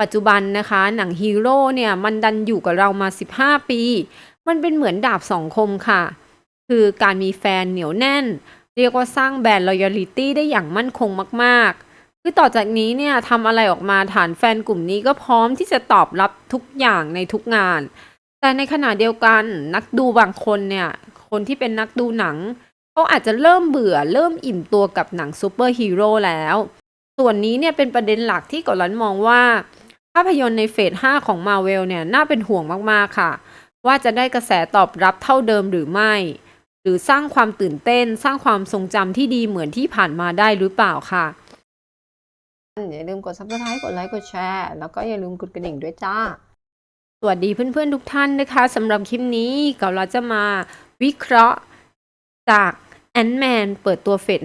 ปัจจุบันนะคะ หนังฮีโร่เนี่ยมันดันอยู่กับเรามา 15 ปี มันเป็นเหมือนดาบสองคมค่ะ คือการมีแฟนเหนียวแน่น เรียกว่าสร้างแบรนด์ loyalty ได้อย่างมั่นคงมากๆ คือต่อจากนี้เนี่ยทำอะไรออกมาฐานแฟนกลุ่มนี้ก็พร้อมที่จะตอบรับทุกอย่างในทุกงาน แต่ในขณะเดียวกันนักดูบางคนเนี่ยคนที่เป็นนักดูหนังเขาอาจจะเริ่มเบื่อเริ่มอิ่มตัวกับหนังซูเปอร์ฮีโร่แล้ว ส่วนนี้เนี่ยเป็นประเด็นหลักที่กอลันมองว่า ภาพยนตร์ในเฟส 5 ของมาเวลเนี่ยน่าเป็นห่วงมากๆค่ะ ว่าจะได้กระแสตอบรับเท่าเดิมหรือไม่ หรือสร้างความตื่นเต้นสร้างความทรงจำที่ดีเหมือนที่ผ่านมาได้หรือเปล่าค่ะอย่าลืมกด subscribe กดไลค์กดแชร์แล้วก็อย่าลืมกดกระดิ่งด้วยจ้า สวัสดีเพื่อนๆทุกท่านนะคะสำหรับคลิปนี้เราเราจะมาวิเคราะห์จากแอนแมนเปิดตัวเฟส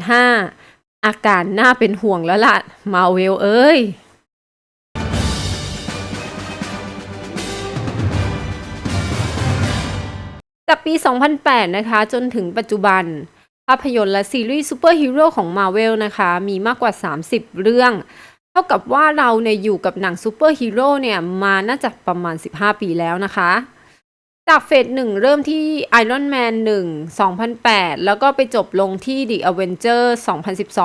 5 อาการน่าเป็นห่วงแล้วล่ะมาเวลเอ้ย จากปี 2008 นะคะ จนถึงปัจจุบัน ภาพยนตร์และซีรีส์ซูเปอร์ฮีโร่ของ Marvel นะคะ มีมากกว่า 30 เรื่อง เท่ากับว่าเราเนี่ยอยู่กับหนังซูเปอร์ฮีโร่เนี่ย มาน่าจะประมาณ 15 ปีแล้วนะคะ จากเฟสหนึ่งเริ่มที่ Iron Man 1 2008 แล้วก็ไปจบลงที่ The Avengers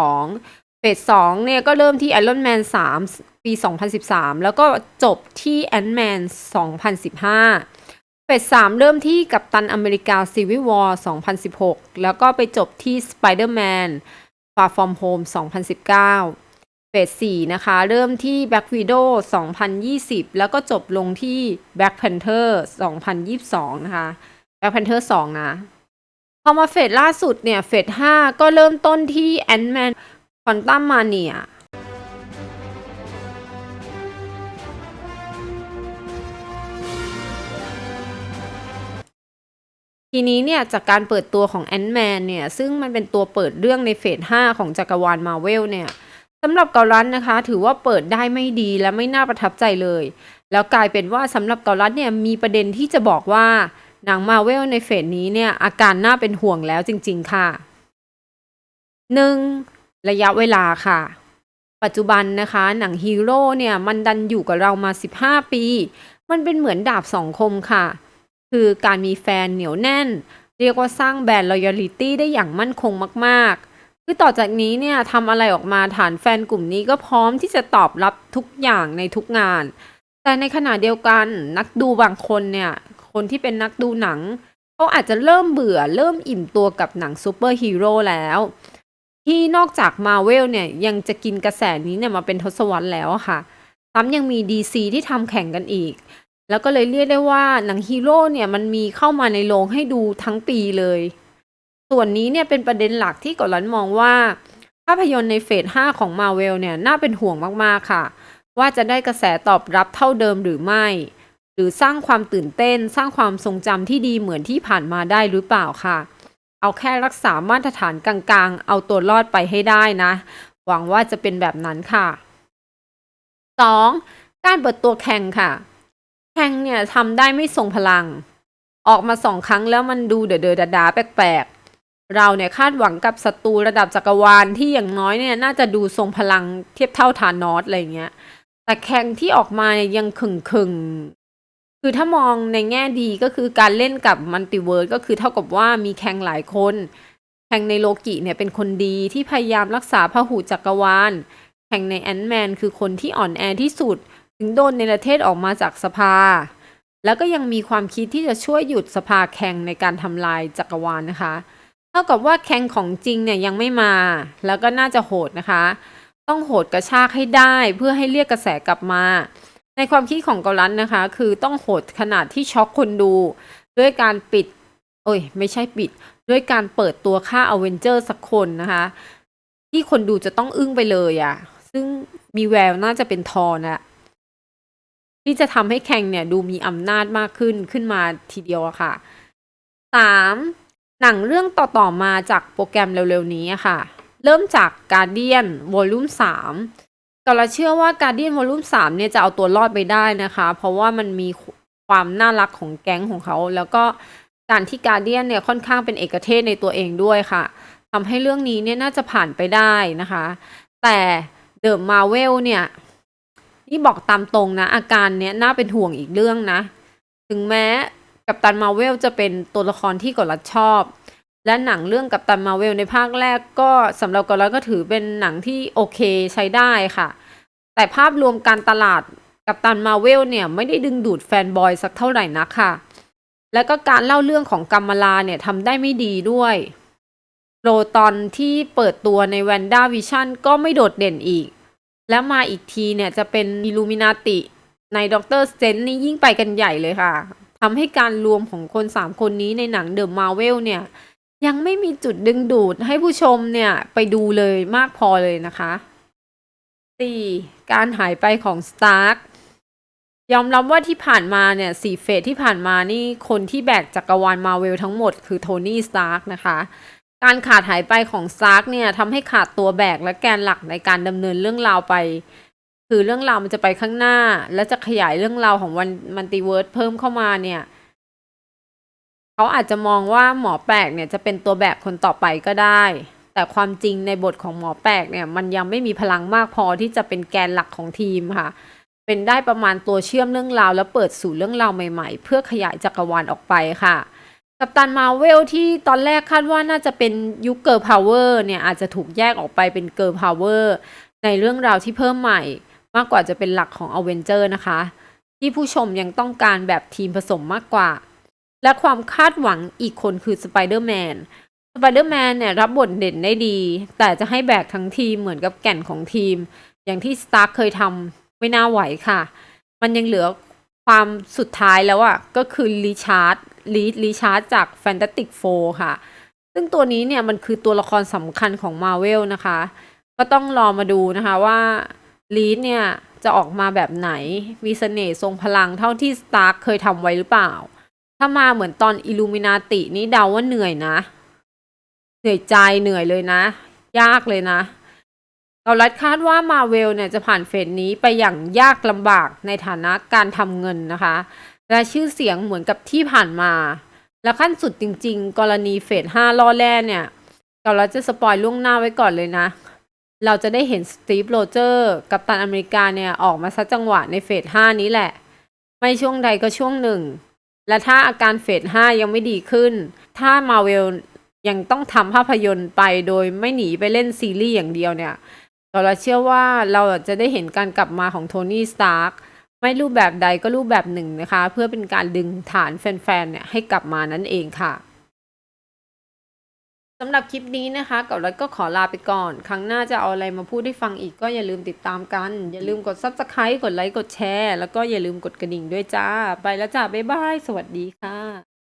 2012เฟส2เนี่ยก็เริ่มที่ Iron Man 3 ปี 2013 แล้วก็จบที่ Ant-Man 2015 เฟสสามเริ่มที่กัปตันอเมริกาซีวิวอร์2016 แล้วก็ไปจบที่สไปเดอร์แมนฟาฟอร์มโฮม2019 เฟสสี่นะคะ เริ่มที่แบ็กวีโด2020 แล้วก็จบลงที่แบ็กแพนเทอร์2022 นะคะแบ็กแพนเทอร์2นะ พอมาเฟสล่าสุดเนี่ย เฟสห้าก็เริ่มต้นที่แอนด์แมนควอนตัมมาเนีย ทีนี้เนี่ยจากการเปิดตัวของ Ant-Man เนี่ยซึ่งมันเป็นตัวเปิดเรื่องในเฟส 5 ของจักรวาลมาเวลเนี่ยสำหรับเกาลันนะคะ ถือว่าเปิดได้ไม่ดีและไม่น่าประทับใจเลย แล้วกลายเป็นว่าสำหรับเกาลันเนี่ยมีประเด็นที่จะบอกว่าหนังมาเวลในเฟสนี้เนี่ยอาการน่าเป็นห่วงแล้วจริง ๆ ค่ะ 1. ระยะเวลาค่ะ ปัจจุบันนะคะ หนังฮีโร่เนี่ยมันดันอยู่กับเรามา 15 ปี มันเป็นเหมือนดาบสองคมค่ะ คือการมีแฟนเหนียวแน่น เรียกว่าสร้างแบรนด์ loyalty ได้อย่างมั่นคงมากๆ คือต่อจากนี้เนี่ยทำอะไรออกมาฐานแฟนกลุ่มนี้ก็พร้อมที่จะตอบรับทุกอย่างในทุกงาน แต่ในขณะเดียวกันนักดูบางคนเนี่ย คนที่เป็นนักดูหนังเขาอาจจะเริ่มเบื่อเริ่มอิ่มตัวกับหนังซูเปอร์ฮีโร่แล้ว ที่นอกจากมาเวลเนี่ยยังจะกินกระแสนี้เนี่ยมาเป็นทศวรรษแล้วค่ะซ้ำยังมี DC ที่ทำแข่งกันอีก แล้วก็เลยเรียกได้ว่าหนังฮีโร่เนี่ยมันมีเข้ามาในโรงให้ดูทั้งปีเลย ส่วนนี้เนี่ยเป็นประเด็นหลักที่กอลันมองว่า ภาพยนตร์ในเฟส 5 ของมาเวลเนี่ยน่าเป็นห่วงมากๆค่ะ ว่าจะได้กระแสตอบรับเท่าเดิมหรือไม่ หรือสร้างความตื่นเต้น สร้างความทรงจำที่ดีเหมือนที่ผ่านมาได้หรือเปล่าค่ะ เอาแค่รักษามาตรฐานกลางๆ เอาตัวรอดไปให้ได้นะ หวังว่าจะเป็นแบบนั้นค่ะ 2. การเปิดตัวแข่งค่ะ แข่งเนี่ยทำได้ไม่ทรงพลัง ออกมาสองครั้งแล้วมันดูเดอเดอดดาแปลกๆ เราเนี่ยคาดหวังกับศัตรูระดับจักรวาลที่อย่างน้อยเนี่ยน่าจะดูทรงพลังเทียบเท่าทานอสอะไรเงี้ย แต่แข่งที่ออกมาเนี่ยยังขึงขึงคือถ้ามองในแง่ดีก็คือการเล่นกับมัลติเวิร์สก็คือเท่ากับว่ามีแข่งหลายคนแข่งในโลกิเนี่ยเป็นคนดีที่พยายามรักษาพหูจักรวาลแข่งในแอนด์แมนคือคนที่อ่อนแอที่สุด ถึงโดนในประเทศออกมาจากสภา แล้วก็ยังมีความคิดที่จะช่วยหยุดสภาแข่งในการทำลายจักรวาลนะคะ เท่ากับว่าแข่งของจริงเนี่ยยังไม่มา แล้วก็น่าจะโหดนะคะ ต้องโหดกระชากให้ได้เพื่อให้เรียกกระแสกลับมา ในความคิดของเกาลันนะคะ คือต้องโหดขนาดที่ช็อกคนดู ด้วยการปิด โอ้ย ไม่ใช่ปิด ด้วยการเปิดตัวค่าอเวนเจอร์สักคนนะคะ ที่คนดูจะต้องอึ้งไปเลยอะ่ะ ซึ่งมีแววน่าจะเป็นทอนะ ที่จะทำให้แข่งเนี่ยดูมีอำนาจมากขึ้นขึ้นมาทีเดียวอะค่ะสามหนังเรื่องต่อๆมาจากโปรแกรมเร็วๆนี้ค่ะ เริ่มจาก Guardian Volume 3ก็เราเชื่อว่า Guardian Volume 3เนี่ยจะเอาตัวรอดไปได้นะคะ เพราะว่ามันมีความน่ารักของแก๊งของเขา แล้วก็การที่ Guardian เนี่ยค่อนข้างเป็นเอกเทศในตัวเองด้วยค่ะทำให้เรื่องนี้เนี่ยน่าจะผ่านไปได้นะคะ แต่ The Marvel เนี่ย นี่บอกตามตรงนะ อาการเนี้ยน่าเป็นห่วงอีกเรื่องนะ ถึงแม้กัปตันมาเวลจะเป็นตัวละครที่กดรัดชอบ และหนังเรื่องกัปตันมาเวลในภาคแรกก็สำหรับกดรัดก็ถือเป็นหนังที่โอเคใช้ได้ค่ะ แต่ภาพรวมการตลาดกัปตันมาเวลเนี่ยไม่ได้ดึงดูดแฟนบอยสักเท่าไหร่นักค่ะ แล้วก็การเล่าเรื่องของกัมมาลาเนี่ยทำได้ไม่ดีด้วยโรตอนที่เปิดตัวในแวนด้าวิชั่นก็ไม่โดดเด่นอีก แล้วมาอีกทีเนี่ยจะเป็นอิลูมินาติในด็อกเตอร์สเตนนี่ยิ่งไปกันใหญ่เลยค่ะทำให้การรวมของคนสามคนนี้ในหนังเดอะมาเวลเนี่ย ยังไม่มีจุดดึงดูดให้ผู้ชมเนี่ย ไปดูเลยมากพอเลยนะคะ 4. การหายไปของสตาร์กยอมรับว่าที่ผ่านมาเนี่ยสี่เฟสที่ผ่านมานี่คนที่แบกจักรวาลมาเวลทั้งหมดคือโทนี่สตาร์กนะคะ การขาดหายไปของสตาร์กเนี่ยทำให้ขาดตัวแบกและแกนหลักในการดำเนินเรื่องราวไป คือเรื่องราวมันจะไปข้างหน้า และจะขยายเรื่องราวของวันมันติเวิร์สเพิ่มเข้ามาเนี่ย เขาอาจจะมองว่าหมอแปลกเนี่ยจะเป็นตัวแบกคนต่อไปก็ได้ แต่ความจริงในบทของหมอแปลกเนี่ย มันยังไม่มีพลังมากพอที่จะเป็นแกนหลักของทีมค่ะ เป็นได้ประมาณตัวเชื่อมเรื่องราว แล้วเปิดสู่เรื่องราวใหม่ ๆ เพื่อขยายจักรวาลออกไปค่ะ กัปตันมาเวลที่ตอนแรกคาดว่าน่าจะเป็นยุคเกิร์ลพาวเวอร์เนี่ยอาจจะถูกแยกออกไปเป็นเกิร์ลพาวเวอร์ในเรื่องราวที่เพิ่มใหม่ มากกว่าจะเป็นหลักของอเวนเจอร์นะคะ ที่ผู้ชมยังต้องการแบบทีมผสมมากกว่า และความคาดหวังอีกคนคือสไปเดอร์แมนสไปเดอร์แมนเนี่ยรับบทเด่นได้ดี แต่จะให้แบกทั้งทีมเหมือนกับแก่นของทีม อย่างที่สตาร์เคยทำไม่น่าไหวค่ะ มันยังเหลือ ความสุดท้ายแล้วอะ่ะก็คือรีชาร์ดรีรีชาร์ดจากแฟนตาติกโฟค่ะ ซึ่งตัวนี้เนี่ยมันคือตัวละครสำคัญของมาเวลนะคะ ก็ต้องรอมาดูนะคะว่าลีดเนี่ยจะออกมาแบบไหนมีเสน่ห์ทรงพลังเท่าที่สตาร์คเคยทำไว้หรือเปล่า ถ้ามาเหมือนตอนอิลูมินาตินี่เดาว่าเหนื่อยนะ เหนื่อยใจเหนื่อยเลยนะ ยากเลยนะ เกาลัดคาดว่ามาเวลเนี่ยจะผ่านเฟสนี้ไปอย่างยากลำบากในฐานะการทำเงินนะคะ และชื่อเสียงเหมือนกับที่ผ่านมา และขั้นสุดจริง ๆ กรณีเฟสห้าล่อแร่เนี่ยเกาลัดจะสปอยล่วงหน้าไว้ก่อนเลยนะ เราจะได้เห็นสตีฟโรเจอร์กับตันอเมริกาเนี่ย ออกมาซัดจังหวะในเฟสห้านี้แหละ ไม่ช่วงใดก็ช่วงหนึ่ง และถ้าอาการเฟสห้ายังไม่ดีขึ้น ถ้ามาเวลยังต้องทำภาพยนตร์ไปโดยไม่หนีไปเล่นซีรีส์อย่างเดียวเนี่ย เราเชื่อว่าเราจะได้เห็นการกลับมาของโทนี่สตาร์กไม่รูปแบบใดก็รูปแบบหนึ่งนะคะ เพื่อเป็นการดึงฐานแฟนๆเนี่ยให้กลับมานั่นเองค่ะสำหรับคลิปนี้นะคะกับรัฐก็ขอลาไปก่อน ครั้งหน้าจะเอาอะไรมาพูดให้ฟังอีกก็อย่าลืมติดตามกัน อย่าลืมกด subscribe กดไลค์กดแชร์ แล้วก็อย่าลืมกดกระดิ่งด้วยจ้า ไปแล้วจ้า บ๊ายบาย สวัสดีค่ะ